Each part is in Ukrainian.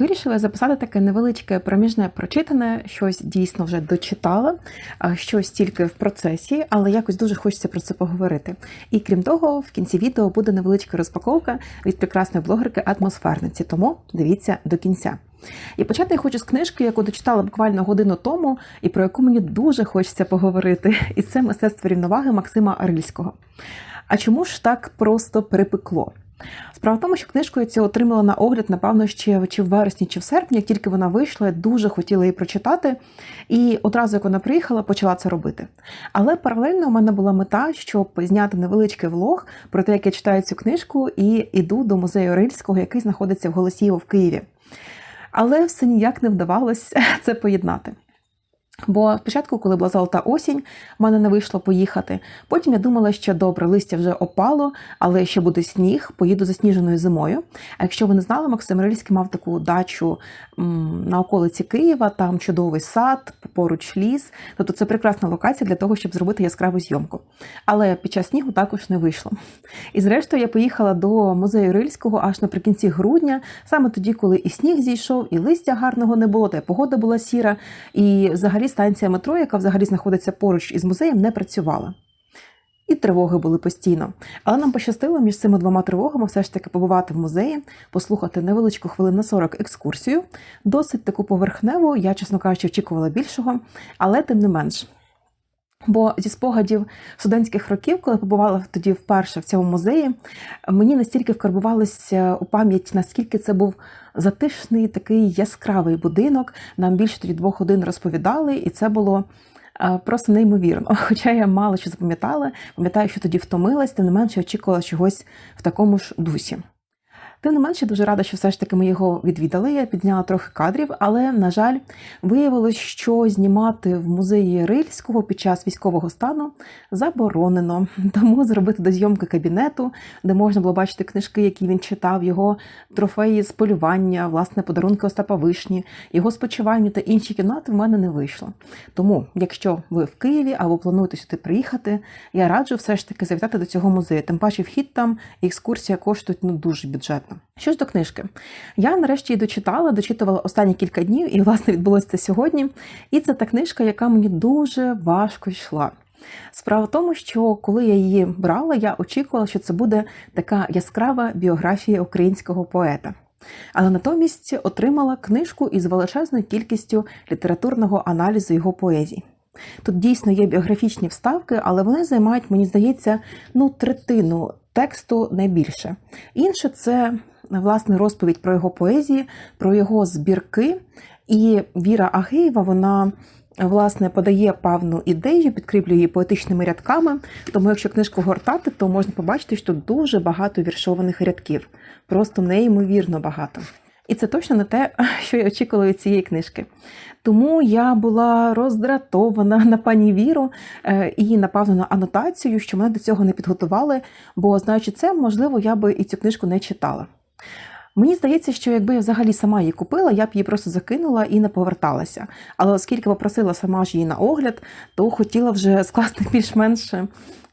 Вирішила записати таке невеличке проміжне прочитане, щось дійсно вже дочитала, щось тільки в процесі, але якось дуже хочеться про це поговорити. І крім того, в кінці відео буде невеличка розпаковка від прекрасної блогерки атмосферниці, тому дивіться до кінця. І почати я хочу з книжки, яку дочитала буквально годину тому, і про яку мені дуже хочеться поговорити. І це мистецтво рівноваги Максима Рильського. А чому ж так просто перепекло? Справа в тому, що книжку я цю отримала на огляд, напевно, ще чи в вересні, чи в серпні, як тільки вона вийшла, я дуже хотіла її прочитати. І одразу, як вона приїхала, почала це робити. Але паралельно у мене була мета, щоб зняти невеличкий влог про те, як я читаю цю книжку, і йду до музею Рильського, який знаходиться в Голосіїво в Києві. Але все ніяк не вдавалося це поєднати. Бо спочатку, коли була золота осінь, в мене не вийшло поїхати. Потім я думала, що добре, листя вже опало, але ще буде сніг, поїду засніженою зимою. А якщо ви не знали, Максим Рильський мав таку дачу м, на околиці Києва, там чудовий сад, поруч ліс. Тобто це прекрасна локація для того, щоб зробити яскраву зйомку. Але під час снігу також не вийшло. І зрештою я поїхала до музею Рильського аж наприкінці грудня, саме тоді, коли і сніг зійшов, і листя гарного не було, та й погода була сіра, і взагалі станція метро, яка взагалі знаходиться поруч із музеєм, не працювала. І тривоги були постійно. Але нам пощастило між цими двома тривогами все ж таки побувати в музеї, послухати невеличку хвилин на 40 екскурсію. Досить таку поверхневу, я, чесно кажучи, очікувала більшого, але тим не менш. Бо зі спогадів студентських років, коли побувала тоді вперше в цьому музеї, мені настільки вкарбувалося у пам'ять, наскільки це був затишний такий яскравий будинок. Нам більше тоді двох годин розповідали, і це було е, просто неймовірно. Хоча я мало що запам'ятала, пам'ятаю, що тоді втомилась, тим не менше очікувала чогось в такому ж дусі. Тим не менше, дуже рада, що все ж таки ми його відвідали. Я підняла трохи кадрів, але, на жаль, виявилось, що знімати в музеї Рильського під час військового стану заборонено. Тому зробити до зйомки кабінету, де можна було бачити книжки, які він читав, його трофеї з полювання, власне, подарунки Остапа Вишні, його спочивальні та інші кімнати в мене не вийшло. Тому, якщо ви в Києві або плануєте сюди приїхати, я раджу все ж таки завітати до цього музею. Тим паче вхід там екскурсія коштують ну дуже бюджетно. Що ж до книжки, я нарешті її дочитала, дочитувала останні кілька днів, і власне відбулося це сьогодні. І це та книжка, яка мені дуже важко йшла. Справа в тому, що коли я її брала, я очікувала, що це буде така яскрава біографія українського поета. Але натомість отримала книжку із величезною кількістю літературного аналізу його поезій. Тут дійсно є біографічні вставки, але вони займають, мені здається, ну, третину тексту найбільше. Інше це власне розповідь про його поезії, про його збірки. І Віра Агеєва, вона власне подає певну ідею, підкріплює її поетичними рядками. Тому, якщо книжку гортати, то можна побачити, що дуже багато віршованих рядків, просто неймовірно багато. І це точно не те, що я очікувала від цієї книжки. Тому я була роздратована на пані Віру е, і, напевно, на анотацію, що мене до цього не підготували, бо, знаючи це, можливо, я би і цю книжку не читала. Мені здається, що якби я взагалі сама її купила, я б її просто закинула і не поверталася. Але оскільки попросила сама ж її на огляд, то хотіла вже скласти більш-менш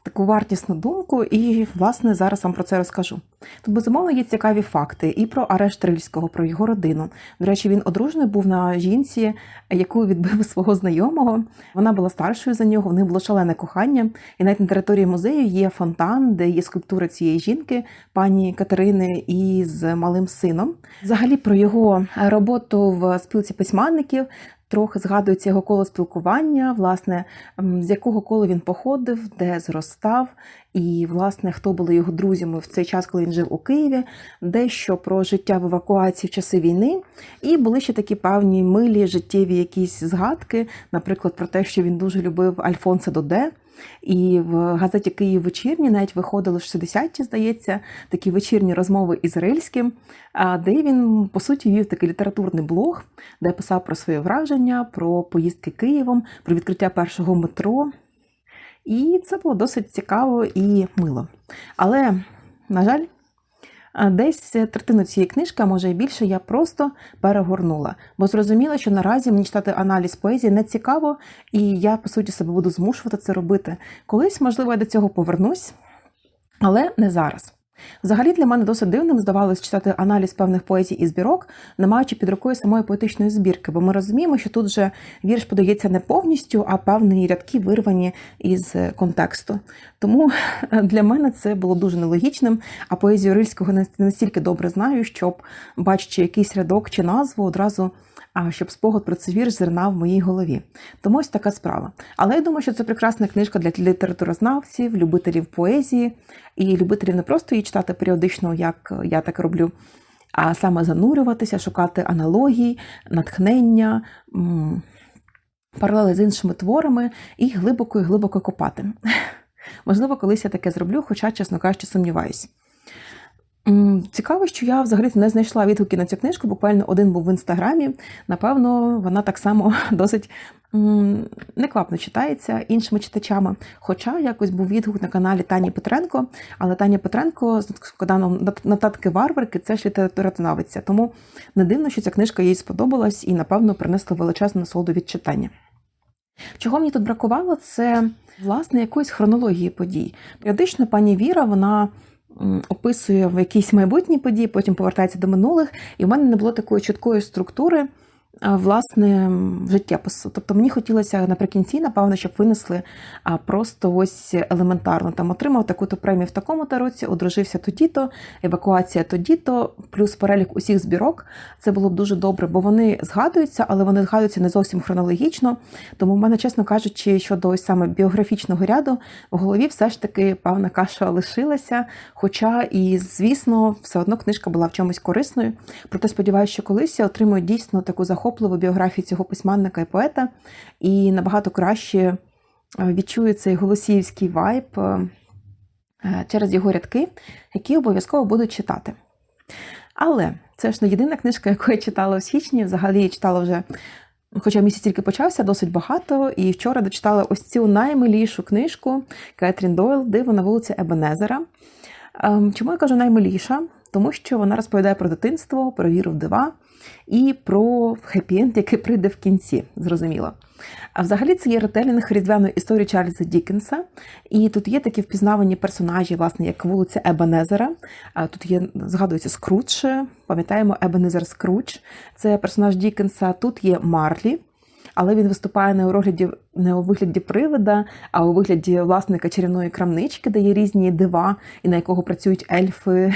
таку вартісну думку, і, власне, зараз вам про це розкажу. Тут, безумовно, є цікаві факти і про арешт Рильського, про його родину. До речі, він одружений був на жінці, яку відбив свого знайомого. Вона була старшою за нього, в них було шалене кохання. І навіть на території музею є фонтан, де є скульптура цієї жінки, пані Катерини, із малим сином. Взагалі про його роботу в спілці письменників. Трохи згадується його коло спілкування, власне, з якого колу він походив, де зростав, і, власне, хто були його друзями в цей час, коли він жив у Києві, дещо про життя в евакуації в часи війни. І були ще такі певні милі життєві якісь згадки, наприклад, про те, що він дуже любив Альфонса Доде. І в газеті Київ вечірні навіть виходили в 60-ті, здається, такі вечірні розмови із Рильським, де він, по суті, вів такий літературний блог, де писав про свої враження, про поїздки Києвом, про відкриття першого метро. І це було досить цікаво і мило. Але, на жаль, десь третину цієї книжки, а може і більше, я просто перегорнула, бо зрозуміла, що наразі мені читати аналіз поезії не цікаво, і я, по суті, себе буду змушувати це робити. Колись, можливо, я до цього повернусь, але не зараз. Взагалі для мене досить дивним здавалось читати аналіз певних поезій і збірок, не маючи під рукою самої поетичної збірки, бо ми розуміємо, що тут же вірш подається не повністю, а певні рядки вирвані із контексту. Тому для мене це було дуже нелогічним. А поезію Рильського не настільки добре знаю, щоб бачачи якийсь рядок чи назву, одразу щоб спогад про цей вірш зернав в моїй голові. Тому ось така справа. Але я думаю, що це прекрасна книжка для літературознавців, любителів поезії і любителів не просто її читати періодично, як я так роблю, а саме занурюватися, шукати аналогій, натхнення. Паралели з іншими творами і глибоко і глибоко копати. Можливо, колись я таке зроблю, хоча, чесно кажучи, сумніваюсь. Цікаво, що я взагалі не знайшла відгуки на цю книжку. Буквально один був в інстаграмі. Напевно, вона так само досить неквапно читається іншими читачами. Хоча якось був відгук на каналі Тані Петренко, але Таня Петренко з каналом Нотатки Варварки це ж літературознавиця. Тому не дивно, що ця книжка їй сподобалась і, напевно, принесла величезну насолоду від читання. Чого мені тут бракувало, це власне якоїсь хронології подій. Періодично пані Віра, вона описує в якісь майбутні події, потім повертається до минулих, і в мене не було такої чіткої структури власне життєпису. Тобто мені хотілося наприкінці, напевно, щоб винесли просто ось елементарно там отримав таку-то премію в такому-то році, одружився тоді-то, евакуація тоді-то, плюс перелік усіх збірок. Це було б дуже добре, бо вони згадуються, але вони згадуються не зовсім хронологічно. Тому в мене, чесно кажучи, щодо ось саме біографічного ряду в голові все ж таки певна каша лишилася. Хоча і, звісно, все одно книжка була в чомусь корисною. Проте сподіваюся, що колись я отримую дійсно таку захоплену захопливу біографію цього письменника і поета, і набагато краще е, відчую цей голосіївський вайб е, через його рядки, які обов'язково будуть читати. Але це ж не єдина книжка, яку я читала у січні. Взагалі я читала вже, хоча місяць тільки почався, досить багато. І вчора дочитала ось цю наймилішу книжку Кетрін Дойл Диво на вулиці Ебенезера. Ем, чому я кажу наймиліша? Тому що вона розповідає про дитинство, про віру в дива, і про хеппі-енд, який прийде в кінці, зрозуміло. А взагалі це є ретелінг різдвяної історії Чарльза Дікенса. І тут є такі впізнавані персонажі, власне, як вулиця Ебенезера. Тут є, згадується Скрудж, пам'ятаємо Ебенезер Скрудж. Це персонаж Дікенса. Тут є Марлі. Але він виступає не у вигляді, не у вигляді привида, а у вигляді власника чарівної крамнички, де є різні дива, і на якого працюють ельфи,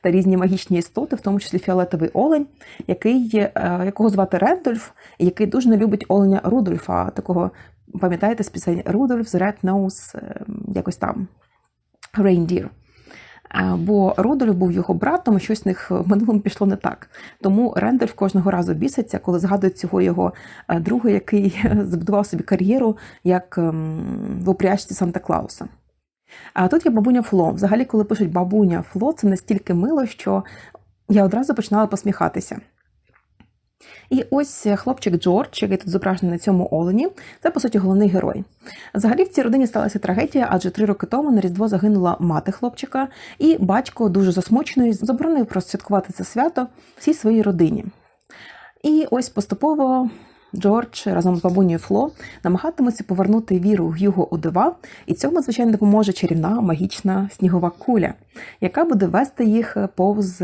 та різні магічні істоти, в тому числі фіолетовий олень, який, е, якого звати Рендольф, який дуже не любить оленя Рудольфа, такого, пам'ятаєте, з пісень Рудольф, з Red Nose, е, якось там. Е, бо Рудольф був його братом, і щось в них в минулому пішло не так. Тому Рендольф кожного разу біситься, коли згадує цього його друга, який збудував собі кар'єру як ем, в упряжці Санта Клауса. А тут є бабуня Фло. Взагалі, коли пишуть бабуня Фло, це настільки мило, що я одразу починала посміхатися. І ось хлопчик Джордж, який тут зображений на цьому олені, це, по суті, головний герой. Взагалі в цій родині сталася трагедія, адже три роки тому на Різдво загинула мати хлопчика, і батько, дуже засмучений, заборонив просвяткувати це свято всій своїй родині. І ось поступово Джордж разом з бабунею Фло намагатимуться повернути віру Гюго у дива, і цьому, звичайно, допоможе чарівна магічна снігова куля, яка буде вести їх повз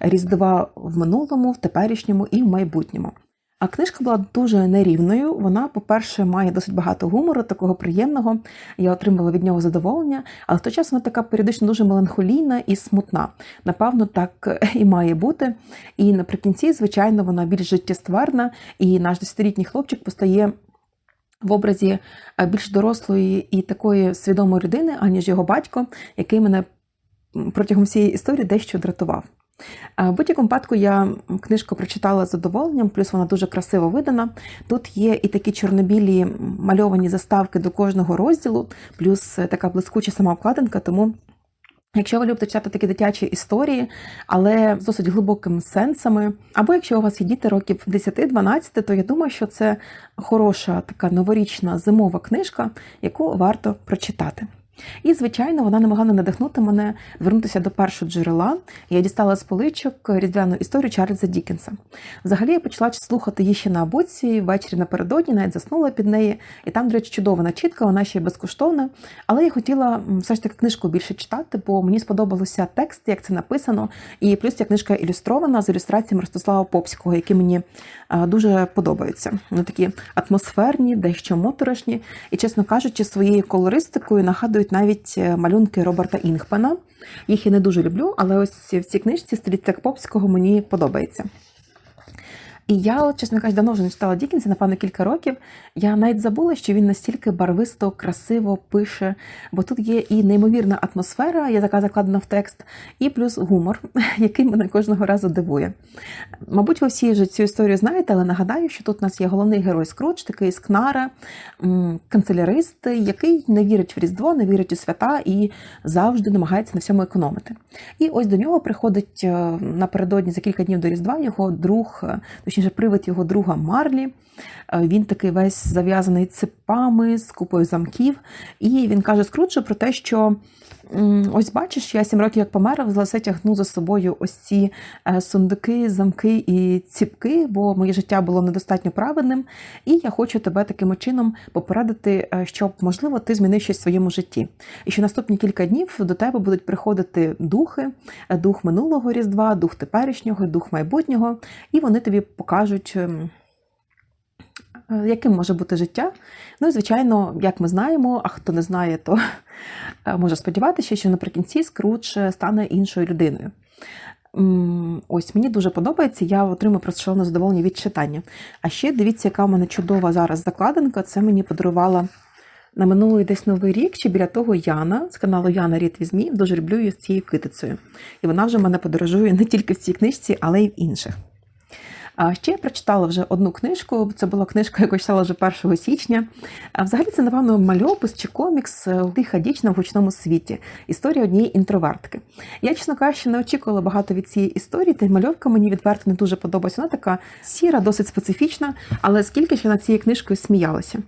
різдва в минулому, в теперішньому і в майбутньому. А книжка була дуже нерівною. Вона, по-перше, має досить багато гумору, такого приємного. Я отримала від нього задоволення, але в той час вона така періодично дуже меланхолійна і смутна. Напевно, так і має бути. І наприкінці, звичайно, вона більш життєстверна, і наш десятилітній хлопчик постає. В образі е, більш дорослої і такої свідомої людини, аніж його батько, який мене протягом всієї історії дещо дратував. В будь-якому випадку я книжку прочитала з задоволенням, плюс вона дуже красиво видана. Тут є і такі чорнобілі мальовані заставки до кожного розділу, плюс така блискуча сама обкладинка. Тому, якщо ви любите читати такі дитячі історії, але з досить глибокими сенсами, або якщо у вас є діти років 10-12, то я думаю, що це хороша така новорічна зимова книжка, яку варто прочитати. І, звичайно, вона не могла надихнути мене звернутися до першого джерела. Я дістала з поличок різдвяну історію Чарльза Дікенса. Взагалі я почала слухати її ще на абоці, ввечері напередодні, навіть заснула під неї. І там, до речі, чудова начітка, вона ще й безкоштовна. Але я хотіла все ж таки книжку більше читати, бо мені сподобалося текст, як це написано. І плюс ця книжка ілюстрована з ілюстраціями Ростислава Попського, які мені дуже подобаються. Вони такі атмосферні, дещо моторошні, і, чесно кажучи, своєю колористикою нагадують навіть е, малюнки Роберта Інгпена. Їх я не дуже люблю, але ось в цій книжці стрітцяк Попського мені подобається. І я, чесно кажучи, давно вже не читала Дікінса, напевно, кілька років. Я навіть забула, що він настільки барвисто, красиво пише, бо тут є і неймовірна атмосфера, така закладена в текст, і плюс гумор, який мене кожного разу дивує. Мабуть, ви всі вже цю історію знаєте, але нагадаю, що тут у нас є головний герой Скрудж, такий скнара, канцелярист, який не вірить в Різдво, не вірить у свята і завжди намагається на всьому економити. І ось до нього приходить е, напередодні за кілька днів до Різдва його друг, е, точніше, привид його друга Марлі. Е, Він такий весь зав'язаний цепами з купою замків. І він каже Скруджу про те, що ось бачиш, я сім років як помер, все тягну за собою ось ці е, сундуки, замки і ціпки, бо моє життя було недостатньо праведним. І я хочу тебе таким чином попередити, е, щоб, можливо, ти змінив щось в своєму житті. І що наступні кілька днів до тебе будуть приходити духи, е, дух минулого Різдва, дух теперішнього, дух майбутнього, і вони тобі покажуть. Е, Яким може бути життя? Ну і звичайно, як ми знаємо, а хто не знає, то е, може сподіватися, що наприкінці Скрудж стане іншою людиною. Ось мені дуже подобається, я отримую просто шалене задоволення від читання. А ще дивіться, яка в мене чудова зараз закладинка. Це мені подарувала на минулий десь новий рік, чи біля того Яна з каналу Яна Рід Візьмі. Дуже люблю її з цією китицею. І вона вже мене подорожує не тільки в цій книжці, але й в інших. А ще я прочитала вже одну книжку. Це була книжка, яку я читала вже 1 січня. А взагалі це, напевно, мальопис чи комікс е, «Тиха дівчина в гучному світі. Історія однієї інтровертки. Я, чесно кажучи, не очікувала багато від цієї історії, та й мальовка мені відверто не дуже подобається. Вона така сіра, досить специфічна, але скільки ж я над цією книжкою сміялася.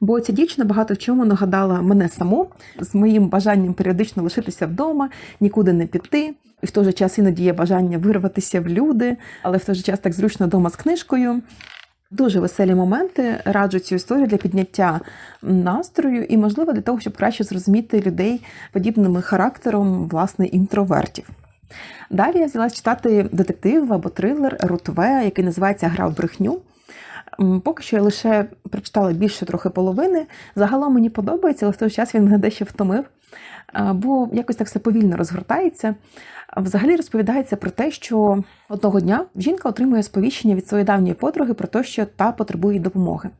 Бо ця дівчина багато в чому нагадала мене саму з моїм бажанням періодично лишитися вдома, нікуди не піти. І в той же час іноді є бажання вирватися в люди, але в той же час так зручно вдома з книжкою. Дуже веселі моменти. Раджу цю історію для підняття настрою і, можливо, для того, щоб краще зрозуміти людей подібним характером, власне, інтровертів. Далі я взялась читати детектив або трилер Рутве, який називається Гра в брехню. Поки що я лише прочитала більше трохи половини. Загалом мені подобається, але в той час він мене дещо втомив, бо якось так все повільно розгортається. Взагалі розповідається про те, що одного дня жінка отримує сповіщення від своєї давньої подруги про те, що та потребує допомоги.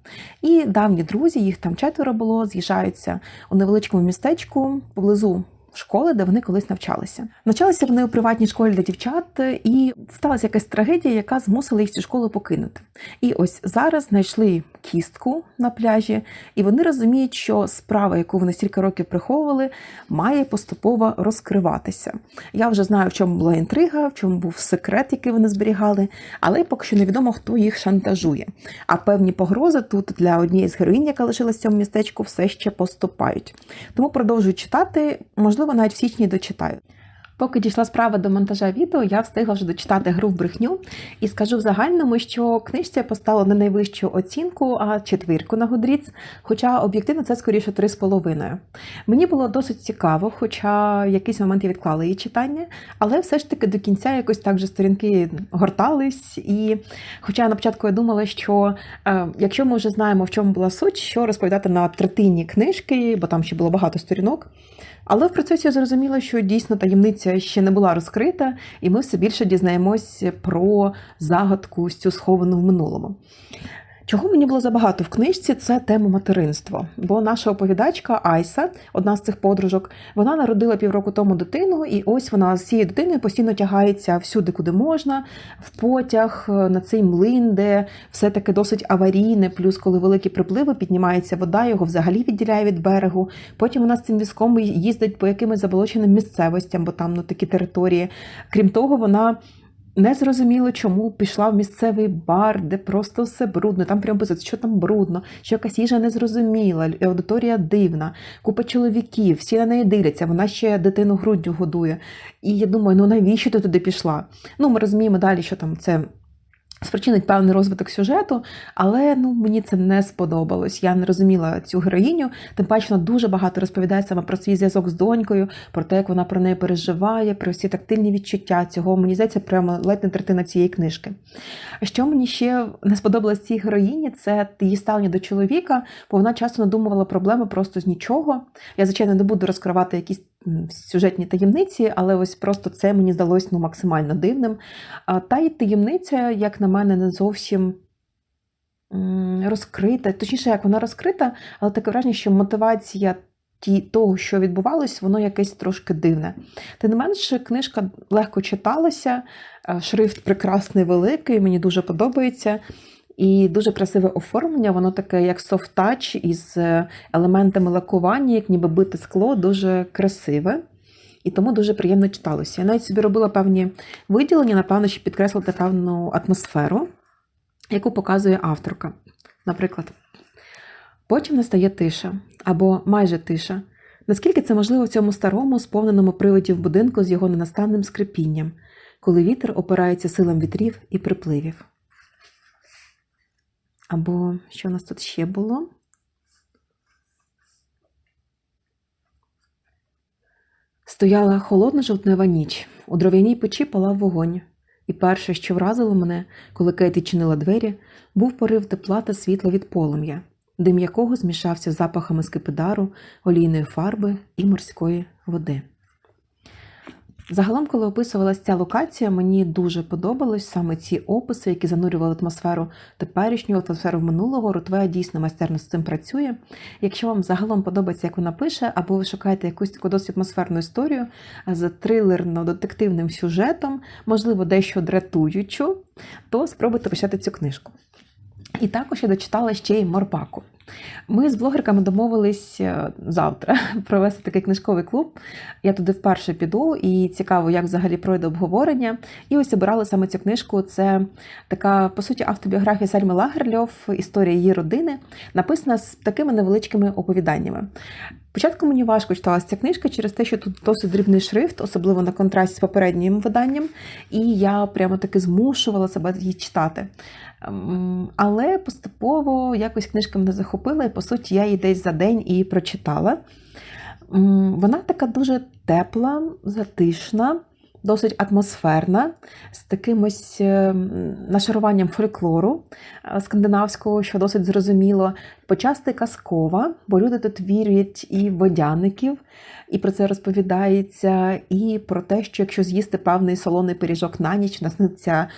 І давні друзі, їх там четверо було, з'їжджаються у невеличкому містечку поблизу школи, де вони колись навчалися. Навчалися вони у приватній школі для дівчат, і сталася якась трагедія, яка змусила їх цю школу покинути. І ось зараз знайшли кістку на пляжі, і вони розуміють, що справа, яку вони стільки років приховували, має поступово розкриватися. Я вже знаю, в чому була інтрига, в чому був секрет, який вони зберігали, але поки що невідомо, хто їх шантажує. А певні погрози тут для однієї з героїнь, яка лишилась в цьому містечку, все ще поступають. Тому продовжую читати, можливо, навіть в січні дочитаю. Поки дійшла справа до монтажа відео, я встигла вже дочитати гру в брехню і скажу в загальному, що книжці я поставила не найвищу оцінку, а четвірку на Goodreads, хоча об'єктивно це скоріше три з половиною. Мені було досить цікаво, хоча в якийсь момент я відклала її читання, але все ж таки до кінця якось так же сторінки гортались. І хоча на початку я думала, що е, якщо ми вже знаємо, в чому була суть, що розповідати на третині книжки, бо там ще було багато сторінок. Але в процесі я зрозуміла, що дійсно таємниця ще не була розкрита, і ми все більше дізнаємось про загадку цю сховану в минулому. Чого мені було забагато в книжці, це тема материнства. Бо наша оповідачка Айса, одна з цих подружок, вона народила півроку тому дитину, і ось вона з цією дитиною постійно тягається всюди, куди можна, в потяг, на цей млин, де все таки досить аварійне. Плюс, коли великі припливи, піднімається вода, його взагалі відділяє від берегу. Потім вона з цим візком їздить по якимось заболоченим місцевостям, бо там ну такі території. Крім того, вона Не зрозуміло, чому пішла в місцевий бар, де просто все брудно. Там прямо писати, що там брудно, що якась їжа незрозуміла, аудиторія дивна, купа чоловіків, всі на неї дивляться, вона ще дитину груддю годує. І я думаю, ну навіщо ти туди пішла? Ну, ми розуміємо далі, що там це. Спричинить певний розвиток сюжету, але ну мені це не сподобалось. Я не розуміла цю героїню. Тим паче вона дуже багато розповідає саме про свій зв'язок з донькою, про те, як вона про неї переживає, про всі тактильні відчуття цього. Мені здається, прямо ледь не третина цієї книжки. А що мені ще не сподобалось цій героїні, це її ставлення до чоловіка, бо вона часто надумувала проблеми просто з нічого. Я, звичайно, не буду розкривати якісь сюжетні таємниці, але ось просто це мені здалось ну, максимально дивним. А та й таємниця, як на мене, не зовсім розкрита. Точніше, як вона розкрита, але таке враження, що мотивація ті, того, що відбувалось, воно якесь трошки дивне. Тим не менше, книжка легко читалася, шрифт прекрасний, великий, мені дуже подобається. І дуже красиве оформлення, воно таке, як софт-тач із е, елементами лакування, як ніби бите скло, дуже красиве. І тому дуже приємно читалося. Я навіть собі робила певні виділення, напевно, щоб підкреслити певну атмосферу, яку показує авторка. Наприклад, потім настає тиша або майже тиша. Наскільки це можливо в цьому старому, сповненому приводів будинку з його ненастанним скрипінням, коли вітер опирається силам вітрів і припливів. Або що у нас тут ще було? Стояла холодна жовтнева ніч, у дров'яній печі палав вогонь, і перше, що вразило мене, коли Кейті чинила двері, був порив тепла та світла від полум'я, дим якого змішався запахами скипидару, олійної фарби і морської води. Загалом, коли описувалася ця локація, мені дуже подобались саме ці описи, які занурювали атмосферу теперішнього, атмосферу минулого. Ротвея дійсно майстерно з цим працює. Якщо вам загалом подобається, як вона пише, або ви шукаєте якусь таку досить атмосферну історію з трилерно-детективним сюжетом, можливо, дещо дратуючу, то спробуйте почати цю книжку. І також я дочитала ще й Морпаку. Ми з блогерками домовились е, завтра провести такий книжковий клуб. Я туди вперше піду, і цікаво, як взагалі пройде обговорення. І ось обирали саме цю книжку. Це така, по суті, автобіографія Сальми Лагерльов, історія її родини, написана з такими невеличкими оповіданнями. Спочатку мені важко читалася ця книжка через те, що тут досить дрібний шрифт, особливо на контрасті з попереднім виданням, і я прямо таки змушувала себе її читати. Ем, але поступово якось книжка мене захопила, і по суті я її десь за день і прочитала. Вона така дуже тепла, затишна, досить атмосферна, з таким ось ем, нашаруванням фольклору е, скандинавського, що досить зрозуміло, почасти казкова, бо люди тут вірять і водяників, і про це розповідається, і про те, що якщо з'їсти певний солоний пиріжок на ніч, насниться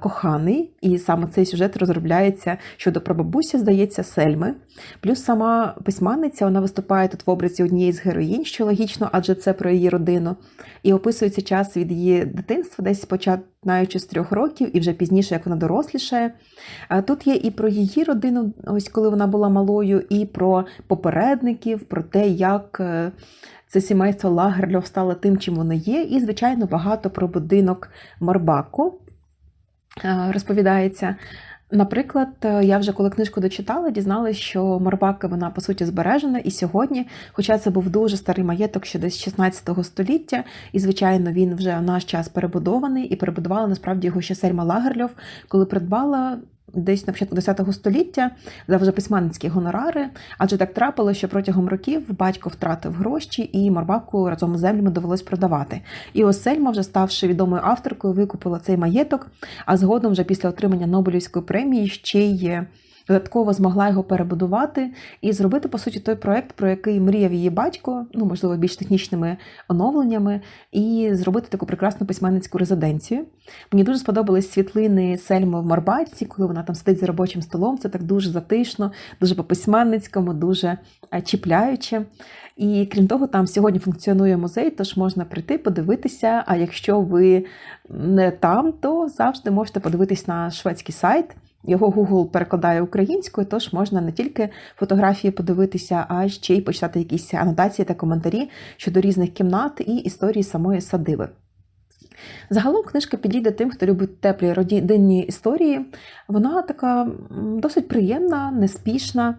коханий, і саме цей сюжет розробляється щодо прабабусі, здається, сельми. Плюс сама письменниця вона виступає тут в образі однієї з героїнь, що логічно, адже це про її родину, і описується час від її дитинства, десь починаючи з трьох років, і вже пізніше, як вона дорослішає. Тут є і про її родину, ось коли вона була малою, і про попередників, про те, як е, це сімейство Лагерльов стало тим, чим воно є, і, звичайно, багато про будинок Марбаку е, розповідається. Наприклад, е, я вже коли книжку дочитала, дізналася, що Марбака вона по суті збережена і сьогодні, хоча це був дуже старий маєток ще десь 16 століття, і, звичайно, він вже в наш час перебудований і перебудувала насправді його ще Сельма Лагерльов, коли придбала десь на початку ХХ століття за вже письменницькі гонорари, адже так трапило, що протягом років батько втратив гроші, і Марбаку разом з землями довелось продавати. І ось Сельма, вже ставши відомою авторкою, викупила цей маєток, а згодом, вже після отримання Нобелівської премії, ще й додатково змогла його перебудувати і зробити, по суті, той проект, про який мріяв її батько, ну, можливо, більш технічними оновленнями, і зробити таку прекрасну письменницьку резиденцію. Мені дуже сподобались світлини Сельми в Марбатці, коли вона там сидить за робочим столом. Це так дуже затишно, дуже по-письменницькому, дуже е, чіпляюче. І крім того, там сьогодні функціонує музей, тож можна прийти, подивитися. А якщо ви не там, то завжди можете подивитись на шведський сайт. Його Google перекладає українською, тож можна не тільки фотографії подивитися, а ще й почитати якісь анотації та коментарі щодо різних кімнат і історії самої садиби. Загалом книжка підійде тим, хто любить теплі родинні історії. Вона така досить приємна, неспішна,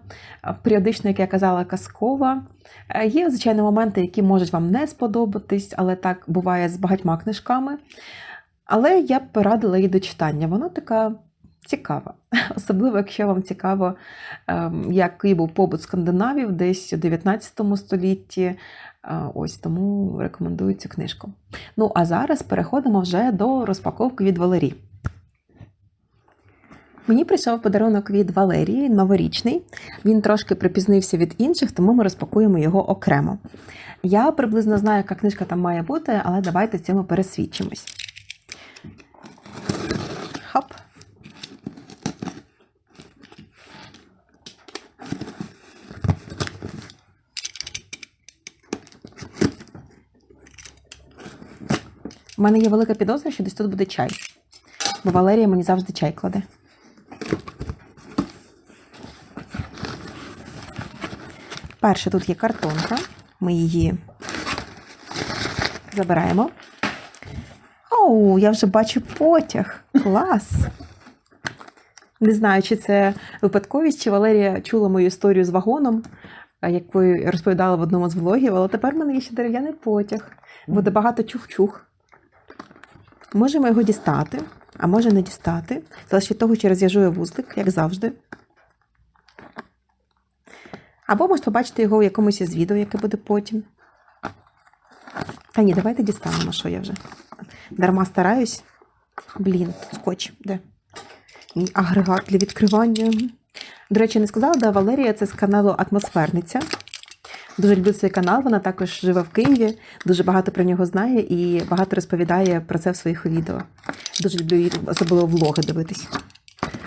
періодично, як я казала, казкова. Е, Є, звичайно, моменти, які можуть вам не сподобатись, але так буває з багатьма книжками. Але я б порадила її до читання. Вона така цікава. Особливо, якщо вам цікаво, ем, який був побут скандинавів десь у 19 столітті. Е, Ось тому рекомендую цю книжку. Ну а зараз переходимо вже до розпаковки від Валерії. Мені прийшов подарунок від Валерії, новорічний. Він трошки припізнився від інших, тому ми розпакуємо його окремо. Я приблизно знаю, яка книжка там має бути, але давайте цьому пересвідчимось. Мене є велика підозра, що десь тут буде чай. Бо Валерія мені завжди чай кладе. Перше, тут є картонка. Ми її забираємо. Оу, я вже бачу потяг. Клас! Не знаю, чи це випадковість, чи Валерія чула мою історію з вагоном, яку я розповідала в одному з влогів, але тепер в мене є ще дерев'яний потяг. Буде багато чух-чух. Можемо його дістати, а може не дістати. Залежить від того, чи розв'яжу вузлик, як завжди. Або можете побачити його у якомусь із відео, яке буде потім. Та ні, давайте дістанемо, що я вже. Дарма стараюсь. Блін, скотч, де? Мій агрегат для відкривання. До речі, не сказала, да, Валерія це з каналу Атмосферниця. Дуже люблю цей канал, вона також живе в Києві, дуже багато про нього знає і багато розповідає про це в своїх відео. Дуже люблю її особливо влоги дивитись.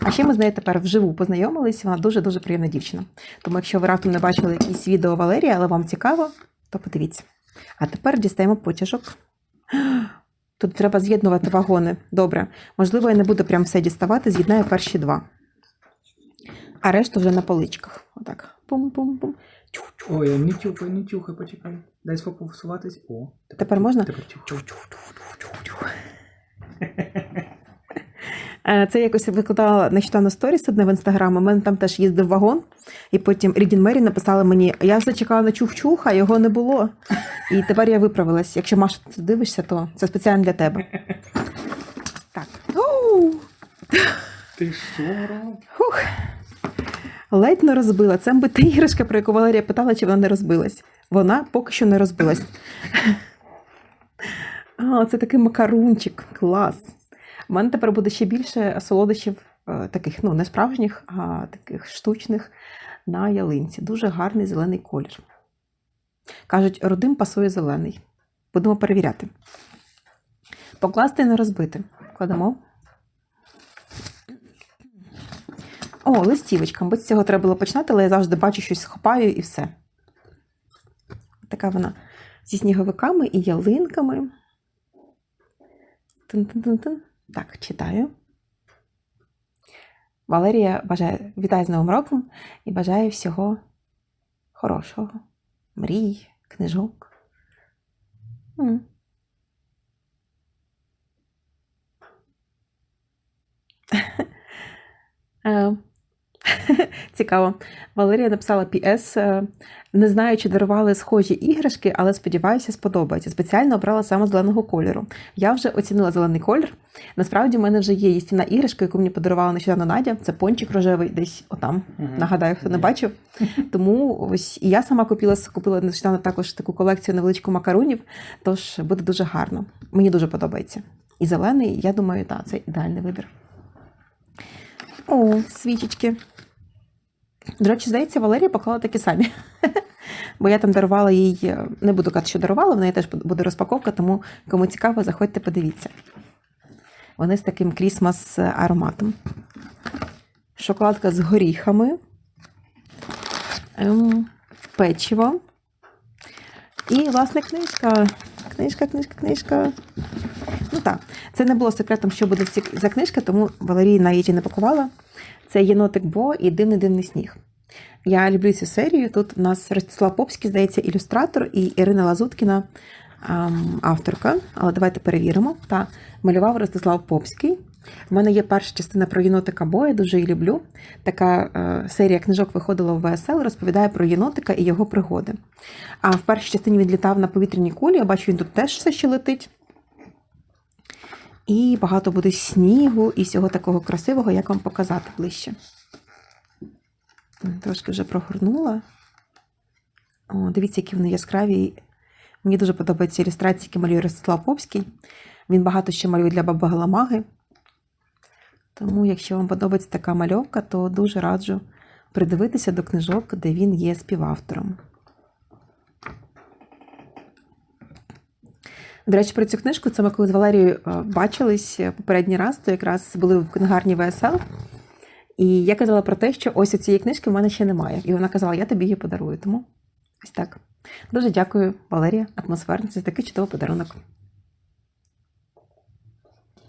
А ще ми з нею тепер вживу познайомились, вона дуже-дуже приємна дівчина. Тому якщо ви раптом не бачили якісь відео Валерії, але вам цікаво, то подивіться. А тепер дістаємо потяжок. Тут треба з'єднувати вагони. Добре. Можливо, я не буду прям все діставати, з'єднаю перші два. А решту вже на поличках. Отак. Пум-пум-пум. Ой, не тюхай, не тюхай, почекай. Дай сфокусуватись. О, Тепер можна? Тепер тюхай. Е, Це якось викладала нещодавно сторіс одне в інстаграм. У мене там теж їздив вагон, і потім Рідін Мері написала мені: я все чекала на чух-чух, а його не було. І тепер я виправилась. Якщо Маша ти це дивишся, то це спеціально для тебе. Так. Ти що, Ром? Ледь не розбила. Це мабуть та іграшка, про яку Валерія питала, чи вона не розбилась. Вона поки що не розбилась. А, це такий макарунчик. Клас. У мене тепер буде ще більше солодощів, е, таких, ну, не справжніх, а таких штучних на ялинці. Дуже гарний зелений колір. Кажуть, родим пасує зелений. Будемо перевіряти. Покласти і не розбити. Кладемо. О, листівочка. Мабуть, з цього треба було починати, але я завжди бачу щось хопаю і все. Така вона зі сніговиками і ялинками. Тин-тин-тин-тин. Так, читаю. Валерія бажає вітає з Новим роком і бажає всього хорошого. Мрій, книжок. М. Е, Цікаво. Валерія написала PS. е, Не знаю, чи дарували схожі іграшки, але сподіваюся, сподобається. Спеціально обрала саме зеленого кольору. Я вже оцінила зелений колір. Насправді, в мене вже є їстівна іграшка, яку мені подарувала нещодавно Надя. Це пончик рожевий, десь отам. Нагадаю, хто не бачив. Тому ось і я сама купила купила нещодавно також таку колекцію невеличку макарунів. Тож буде дуже гарно. Мені дуже подобається. І зелений, я думаю, так, це ідеальний вибір. О, свічечки. До речі, здається, Валерія поклала такі самі. Бо я там дарувала їй, е, не буду казати, що дарувала, в неї теж буде розпаковка, тому кому цікаво, заходьте, подивіться. Вони з таким крісмас ароматом. Шоколадка з горіхами, ем, печиво. І, власне, книжка. Книжка, книжка, книжка. Ну так, це не було секретом, що буде за книжка, тому Валерій навіть її не пакувала. Це єнотик Бо і дивний дивний сніг. Я люблю цю серію. Тут у нас Ростислав Попський, здається, ілюстратор, і Ірина Лазуткіна ем, авторка, але давайте перевіримо. Та малював Ростислав Попський. У мене є перша частина про єнотика Бо, я дуже її люблю. Така е, серія книжок виходила в ВСЛ, розповідає про єнотика і його пригоди. А в першій частині він літав на повітряній кулі. Я бачу, він тут теж все ще летить. І багато буде снігу і всього такого красивого, як вам показати ближче. Трошки вже прогорнула. О, дивіться, які вони яскраві. Мені дуже подобаються ілюстрації, які малює Ростислав Попський. Він багато ще малює для баби Галамаги. Тому, якщо вам подобається така мальовка, то дуже раджу придивитися до книжок, де він є співавтором. До речі, про цю книжку це ми коли з Валерією е, бачились е, попередній раз, то якраз були в книгарні ВСЛ. І я казала про те, що ось цієї книжки в мене ще немає. І вона казала, я тобі її подарую. Тому ось так. Дуже дякую, Валерія, атмосферно, за такий чудовий подарунок.